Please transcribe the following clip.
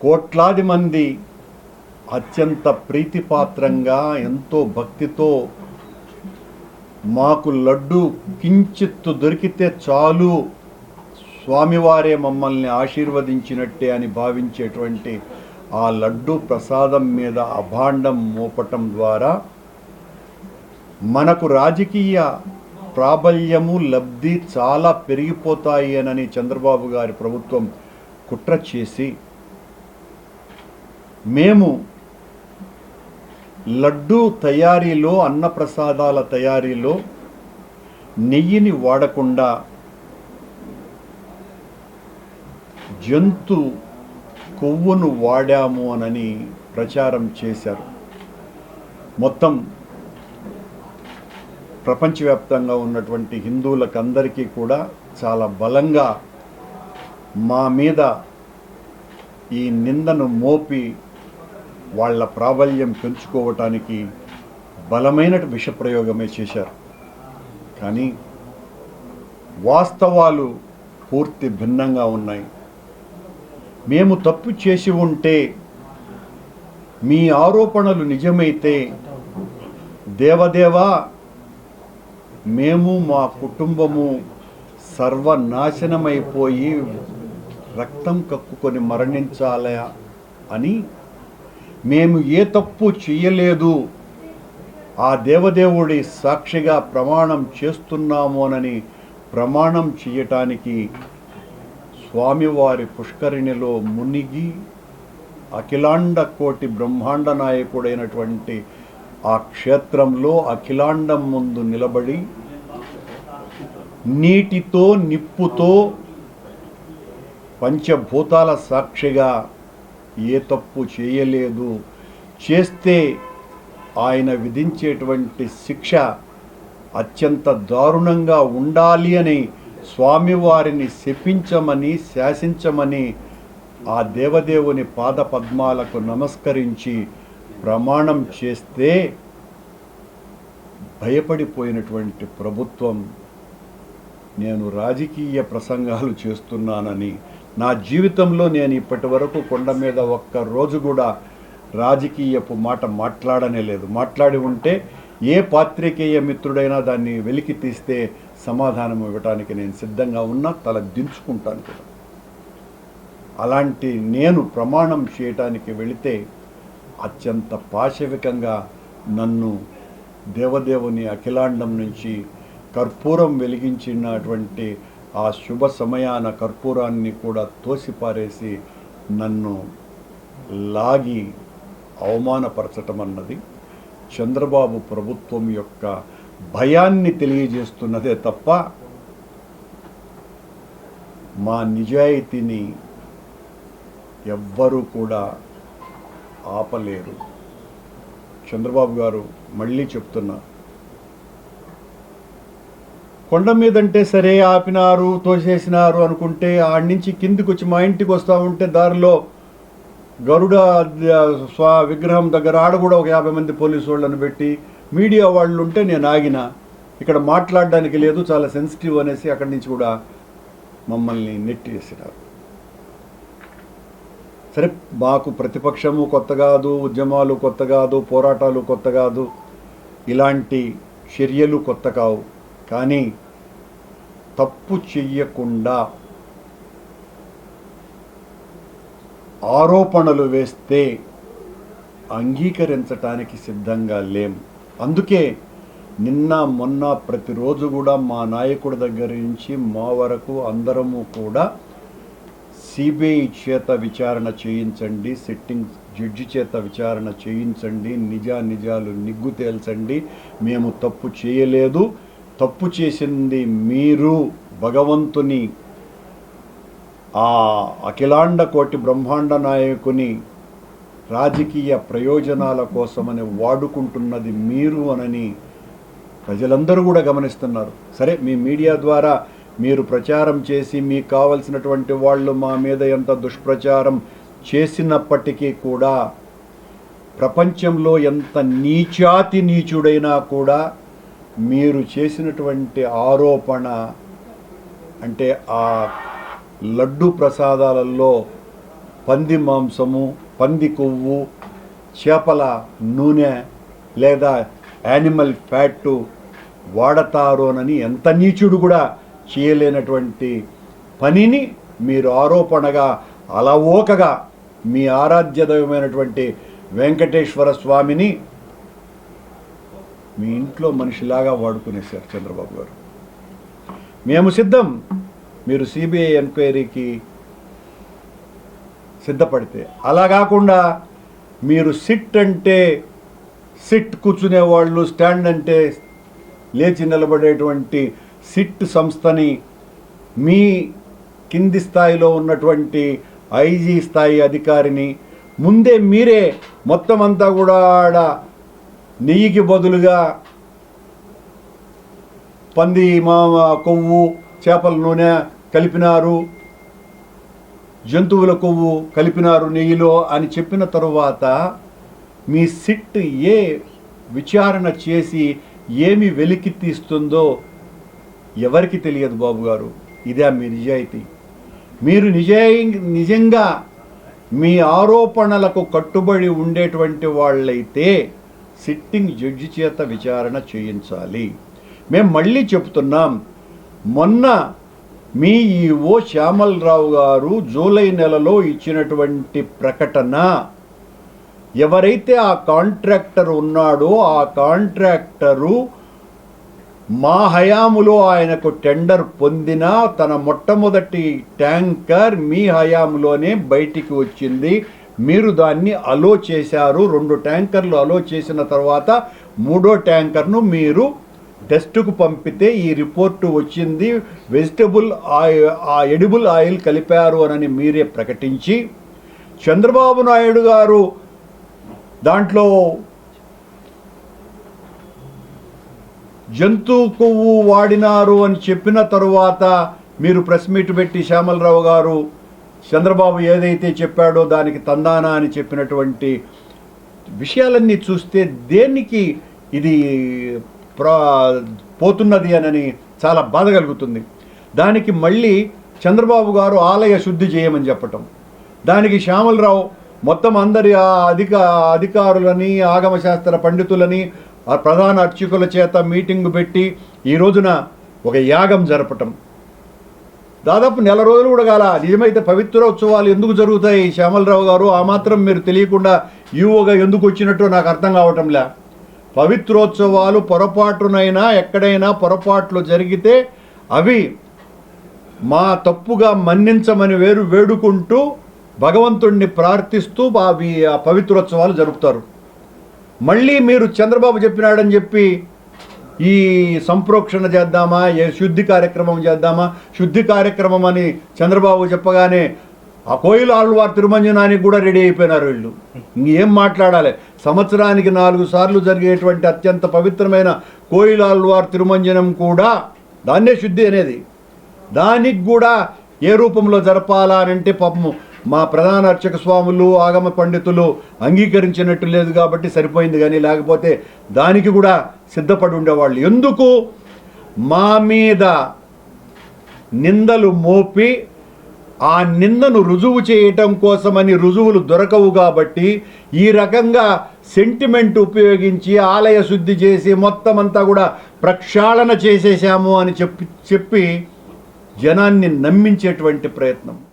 కోట్లాది మంది అత్యంత ప్రీతిపాత్రంగా ఎంతో భక్తితో మాకు లడ్డు కించిత్తు దొరికితే చాలు స్వామివారే మమ్మల్ని ఆశీర్వదించినట్టే అని భావించేటువంటి ఆ లడ్డు ప్రసాదం మీద అభాండం మోపటం ద్వారా మనకు రాజకీయ ప్రాబల్యము లబ్ధి చాలా పెరిగిపోతాయి అని చంద్రబాబు గారి ప్రభుత్వం కుట్ర చేసి మేము లడ్డు తయారీలో అన్నప్రసాదాల తయారీలో నెయ్యిని వాడకుండా జంతు కొవ్వును వాడాము అనని ప్రచారం చేశారు. మొత్తం ప్రపంచవ్యాప్తంగా ఉన్నటువంటి హిందువులకందరికీ కూడా చాలా బలంగా మా మీద ఈ నిందను మోపి వాళ్ళ ప్రాబల్యం పెంచుకోవటానికి బలమైన విషప్రయోగమే చేశారు. కానీ వాస్తవాలు పూర్తి భిన్నంగా ఉన్నాయి. మేము తప్పు చేసి ఉంటే మీ ఆరోపణలు నిజమైతే దేవదేవా మేము మా కుటుంబము సర్వనాశనమైపోయి రక్తం కక్కుకొని మరణించాలా అని మేము ఏ తప్పు చేయలేదు ఆ దేవదేవుడి సాక్షిగా ప్రమాణం చేస్తున్నామోనని ప్రమాణం చేయటానికి స్వామివారి పుష్కరిణిలో మునిగి అఖిలాండ కోటి బ్రహ్మాండ నాయకుడైనటువంటి ఆ క్షేత్రంలో అఖిలాండం ముందు నిలబడి నీటితో నిప్పుతో పంచభూతాల సాక్షిగా ఏ తప్పు చేయలేదు. చేస్తే ఆయన విధించేటువంటి శిక్ష అత్యంత దారుణంగా ఉండాలి అని స్వామివారిని శపించమని శాసించమని ఆ దేవదేవుని పాద పద్మాలకు నమస్కరించి ప్రమాణం చేస్తే భయపడిపోయినటువంటి ప్రభుత్వం నేను రాజకీయ ప్రసంగాలు చేస్తున్నానని నా జీవితంలో నేను ఇప్పటి వరకు కొండ మీద ఒక్క రోజు కూడా రాజకీయపు మాట మాట్లాడనే లేదు. మాట్లాడి ఉంటే ఏ పాత్రికేయ మిత్రుడైనా దాన్ని వెలికి తీస్తే సమాధానం ఇవ్వటానికి నేను సిద్ధంగా ఉన్నా తల దించుకుంటాను కూడా. అలాంటి నేను ప్రమాణం చేయటానికి వెళితే అత్యంత పాశవికంగా నన్ను దేవదేవుని అఖిలాండం నుంచి కర్పూరం వెలిగించినటువంటి ఆ శుభ సమయాన కర్పూరాన్ని కూడా తోసిపారేసి నన్ను లాగి అవమానపరచటం అన్నది చంద్రబాబు ప్రభుత్వం యొక్క భయాన్ని తెలియజేస్తున్నదే తప్ప మా నిజాయితీని ఎవ్వరూ కూడా ఆపలేరు. చంద్రబాబు గారు మళ్ళీ చెప్తున్నా కొండ మీదంటే సరే ఆపినారు తోసేసినారు అనుకుంటే ఆడి నుంచి కిందికి వచ్చి మా ఇంటికి వస్తూ ఉంటే దారిలో గరుడ స్వా విగ్రహం దగ్గర ఆడ కూడా ఒక యాభై మంది పోలీసు వాళ్ళని పెట్టి మీడియా వాళ్ళు ఉంటే నేను ఆగిన. ఇక్కడ మాట్లాడడానికి లేదు చాలా సెన్సిటివ్ అనేసి అక్కడి నుంచి కూడా మమ్మల్ని నెట్టేసినారు సరే మాకు ప్రతిపక్షము కొత్త కాదు ఉద్యమాలు కొత్త కాదు పోరాటాలు కొత్త కాదు ఇలాంటి చర్యలు కొత్త కావు. కానీ తప్పు చెయ్యకుండా ఆరోపణలు వేస్తే అంగీకరించటానికి సిద్ధంగా లేం. అందుకే నిన్న మొన్న ప్రతిరోజు కూడా మా నాయకుడి దగ్గర నుంచి మా వరకు అందరము కూడా సిబిఐ చేత విచారణ చేయించండి సిట్టింగ్ జడ్జి చేత విచారణ చేయించండి నిజా నిజాలు నిగ్గు తేల్చండి మేము తప్పు చేయలేదు. తప్పు చేసింది మీరు భగవంతుని ఆ అఖిలాండ కోటి బ్రహ్మాండ నాయకుని రాజకీయ ప్రయోజనాల కోసమని వాడుకుంటున్నది మీరు అనని ప్రజలందరూ కూడా గమనిస్తున్నారు. సరే మీ మీడియా ద్వారా మీరు ప్రచారం చేసి మీకు కావలసినటువంటి వాళ్ళు మా మీద ఎంత దుష్ప్రచారం చేసినప్పటికీ కూడా ప్రపంచంలో ఎంత నీచాతి నీచుడైనా కూడా మీరు చేసినటువంటి ఆరోపణ అంటే ఆ లడ్డు ప్రసాదాలలో పంది మాంసము పంది కొవ్వు చేపల నూనె లేదా యానిమల్ ఫ్యాట్ వాడతారోనని ఎంత నీచుడు కూడా చేయలేనటువంటి పనిని మీరు ఆరోపణగా అలవోకగా మీ ఆరాధ్యదైవమైనటువంటి వెంకటేశ్వర స్వామిని మీ ఇంట్లో మనిషిలాగా వాడుకునేశారు చంద్రబాబు గారు. మేము సిద్ధం. మీరు సిబిఐ ఎంక్వైరీకి సిద్ధపడితే. అలా కాకుండా మీరు సిట్ అంటే సిట్ కూర్చునే వాళ్ళు స్టాండ్ అంటే లేచి నిలబడేటువంటి సిట్ సంస్థని మీ కింది స్థాయిలో ఉన్నటువంటి ఐజీ స్థాయి అధికారిని ముందే మీరే మొత్తం అంతా కూడా ఆడ నెయ్యికి బదులుగా పంది మా కొవ్వు చేపల నూనె కలిపినారు. జంతువుల కొవ్వు కలిపినారు నెయ్యిలో అని చెప్పిన తరువాత మీ సిట్ ఏ విచారణ చేసి ఏమి వెలికి తీస్తుందో ఎవరికి తెలియదు బాబు గారు. ఇదే మీ నిజాయితీ. మీరు నిజాయి నిజంగా మీ ఆరోపణలకు కట్టుబడి ఉండేటువంటి వాళ్ళైతే సిట్టింగ్ జడ్జి చేత విచారణ చేయించాలి. మేము మళ్ళీ చెప్తున్నాం మొన్న మీ ఈఓ శ్యామలరావు గారు జూలై నెలలో ఇచ్చినటువంటి ప్రకటన ఎవరైతే ఆ కాంట్రాక్టర్ ఉన్నాడో ఆ కాంట్రాక్టరు మా హయాములో ఆయనకు టెండర్ పొందిన తన మొట్టమొదటి ట్యాంకర్ మీ హయాములోనే బయటికి వచ్చింది. మీరు దాన్ని అలో చేశారు. రెండు ట్యాంకర్లు అలో చేసిన తర్వాత మూడో ట్యాంకర్ను మీరు టెస్టుకు పంపితే ఈ రిపోర్టు వచ్చింది. వెజిటబుల్ ఆయిల్ ఆ ఎడిబుల్ ఆయిల్ కలిపారు అని మీరే ప్రకటించి చంద్రబాబు నాయుడు గారు దాంట్లో జంతు కొవ్వు వాడినారు అని చెప్పిన తరువాత మీరు ప్రెస్ మీట్ పెట్టి శ్యామలరావు గారు చంద్రబాబు ఏదైతే చెప్పాడో దానికి తందానా అని చెప్పినటువంటి విషయాలన్నీ చూస్తే దేనికి ఇది ప్రా పోతున్నది అనని చాలా బాధ కలుగుతుంది. దానికి మళ్ళీ చంద్రబాబు గారు ఆలయ శుద్ధి చేయమని చెప్పటం. దానికి శ్యామలరావు మొత్తం అందరి అధిక అధికారులని ఆగమశాస్త్ర పండితులని ఆ ప్రధాన అర్చకుల చేత మీటింగ్ పెట్టి ఈ రోజున ఒక యాగం జరపటం. దాదాపు నెల రోజులు కూడా కాల నిజమైతే పవిత్రోత్సవాలు ఎందుకు జరుగుతాయి? శ్యామలరావు గారు ఆ మాత్రం మీరు తెలియకుండా ఈవోగా ఎందుకు వచ్చినట్టు నాకు అర్థం కావటంలే. పవిత్రోత్సవాలు పొరపాటునైనా ఎక్కడైనా పొరపాట్లు జరిగితే అవి మా తప్పుగా మన్నించమని వేరు వేడుకుంటూ భగవంతుణ్ణి ప్రార్థిస్తూ అవి ఆ పవిత్రోత్సవాలు జరుపుతారు. మళ్ళీ మీరు చంద్రబాబు చెప్పినాడని చెప్పి ఈ సంప్రోక్షణ చేద్దామా? ఏ శుద్ధి కార్యక్రమం చేద్దామా? శుద్ధి కార్యక్రమం అని చంద్రబాబు చెప్పగానే ఆ కోయిల ఆళ్వార్ తిరుమంజనానికి కూడా రెడీ అయిపోయినారు వీళ్ళు. ఇంకేం మాట్లాడాలి? సంవత్సరానికి నాలుగు సార్లు జరిగేటువంటి అత్యంత పవిత్రమైన కోయిల ఆళ్వార్ తిరుమంజనం కూడా దాన్నే శుద్ధి అనేది. దానికి కూడా ఏ రూపంలో జరపాలా అని అంటే పాపము మా ప్రధాన అర్చక స్వాములు ఆగమ పండితులు అంగీకరించినట్టు లేదు కాబట్టి సరిపోయింది కానీ లేకపోతే దానికి కూడా సిద్ధపడి ఉండేవాళ్ళు. ఎందుకు? మా మీద నిందలు మోపి ఆ నిందను రుజువు చేయటం కోసమని రుజువులు దొరకవు కాబట్టి ఈ రకంగా సెంటిమెంట్ ఉపయోగించి ఆలయ శుద్ధి చేసి మొత్తం అంతా కూడా ప్రక్షాళన చేసేసాము అని చెప్పి చెప్పి జనాన్ని నమ్మించేటువంటి ప్రయత్నం.